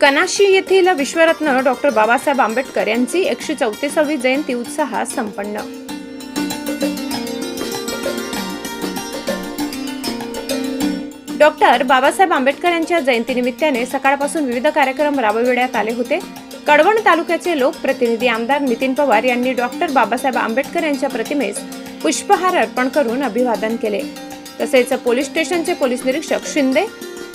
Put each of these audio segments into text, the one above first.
कनाशी येथील विश्वरत्न डॉक्टर बाबासाहेब आंबेडकर यांची एकशे चौतीसावी जयंती उत्साहात संपन्न. डॉक्टर बाबासाहेब आंबेडकर यांच्या जयंतीनिमित्ताने सकाळपासून विविध कार्यक्रम राबविण्यात आले होते. कडवण तालुक्याचे लोकप्रतिनिधी आमदार नितीन पवार यांनी डॉक्टर बाबासाहेब आंबेडकर यांच्या प्रतिमेस पुष्पहार अर्पण करून अभिवादन केले. तसेच पोलीस स्टेशनचे पोलीस निरीक्षक शिंदे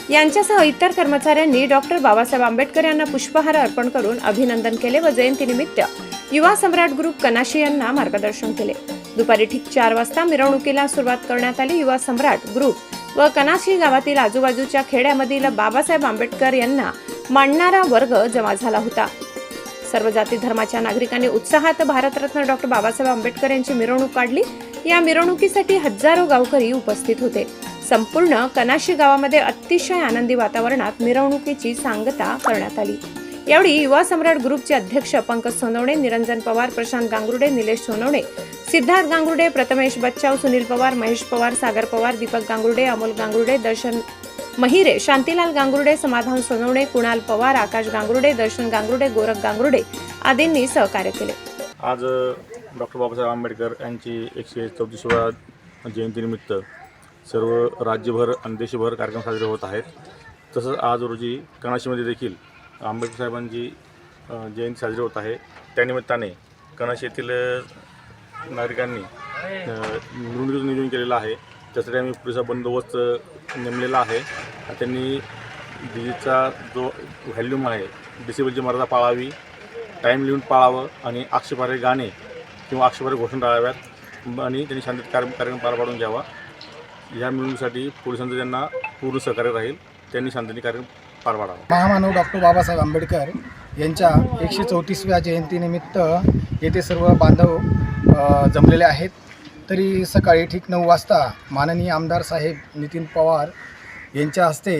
यांच्यासह इतर कर्मचाऱ्यांनी डॉक्टर बाबासाहेब आंबेडकर यांना पुष्पहार अर्पण करून अभिनंदन केले व जयंतीनिमित्त युवा सम्राट ग्रुप कनाशी यांना मार्गदर्शन केले. दुपारी ठीक चार वाजता मिरवणुकीला सुरुवात करण्यात आली. युवा सम्राट ग्रुप व कनाशी गावातील आजूबाजूच्या खेड्यामधील बाबासाहेब आंबेडकर यांना मांडणारा वर्ग जमा झाला होता. सर्व जाती धर्माच्या नागरिकांनी उत्साहात भारतरत्न डॉक्टर बाबासाहेब आंबेडकर यांची मिरवणूक काढली. या मिरवणुकीसाठी हजारो गावकरी उपस्थित होते. संपूर्ण कनाशी गावामध्ये अतिशय आनंदी वातावरणात मिरवणुकीची सांगता करण्यात आली. यावेळी युवा सम्राट ग्रुपचे अध्यक्ष पंकज सोनवणे निरंजन पवार प्रशांत गांगुर्डे निलेश सोनवणे सिद्धार्थ गांगुर्डे प्रथमेश बच्चाव सुनील पवार महेश पवार सागर पवार दीपक गांगुर्डे अमोल गांगुर्डे दर्शन महिरे शांतीलाल गांगुर्डे समाधान सोनवणे कुणाल पवार आकाश गांगुर्डे दर्शन गांगुर्डे गोरख गांगुर्डे आदींनी सहकार्य केले. आज डॉक्टर बाबासाहेब आंबेडकर यांची एकशे चौतीसव्या जयंतीनिमित्त सर्व राज्यभर आणि देशभर कार्यक्रम साजरे होत आहेत. तसंच आज रोजी कणाशीमध्ये देखील आंबेडकर साहेबांची जयंती साजरी होत आहे. त्यानिमित्ताने कणाशी येथील नागरिकांनी अ, निवडणुकीचं नियोजन केलेलं आहे. त्यासाठी आम्ही पुरेसा बंदोबस्त नेमलेला आहे. त्यांनी डिजीचा जो व्हॅल्यूम आहे डिसेबलची मर्यादा पाळावी टाईम लिहून पाळावं आणि आक्षेपारे गाणे किंवा आक्षेपारे घोषणा टाळाव्यात आणि त्यांनी शांततेत कार्य कार्यक्रम पार पाडून घ्यावा. या मिळवणुकीसाठी पोलिसांचं त्यांना पूर्ण सहकार्य राहील. त्यांनी शांततेने कार्यक्रम पार पाडावा महामानव डॉक्टर बाबासाहेब आंबेडकर यांच्या एकशे चौतीसव्या जयंतीनिमित्त येथे सर्व बांधव जमलेले आहेत. तरी सकाळी ठीक नऊ वाजता माननीय आमदार साहेब नितीन पवार यांच्या हस्ते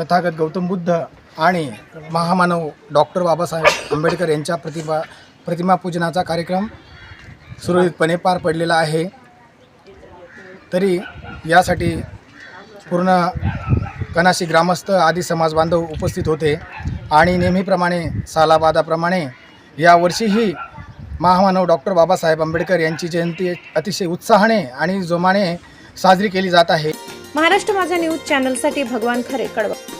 तथागत गौतम बुद्ध आणि महामानव डॉक्टर बाबासाहेब आंबेडकर यांच्या प्रतिभा प्रतिमा पूजनाचा कार्यक्रम सुरळीतपणे पार पडलेला आहे. तरी यासाठी पूर्ण कनाशी ग्रामस्थ आदी समाज बांधव उपस्थित होते आणि नेहमीप्रमाणे सालाबादाप्रमाणे यावर्षीही महामानव डॉक्टर बाबासाहेब आंबेडकर यांची जयंती अतिशय उत्साहाने आणि जोमाने साजरी केली जात आहे. महाराष्ट्र माझा न्यूज चॅनलसाठी भगवान खरे कडवा.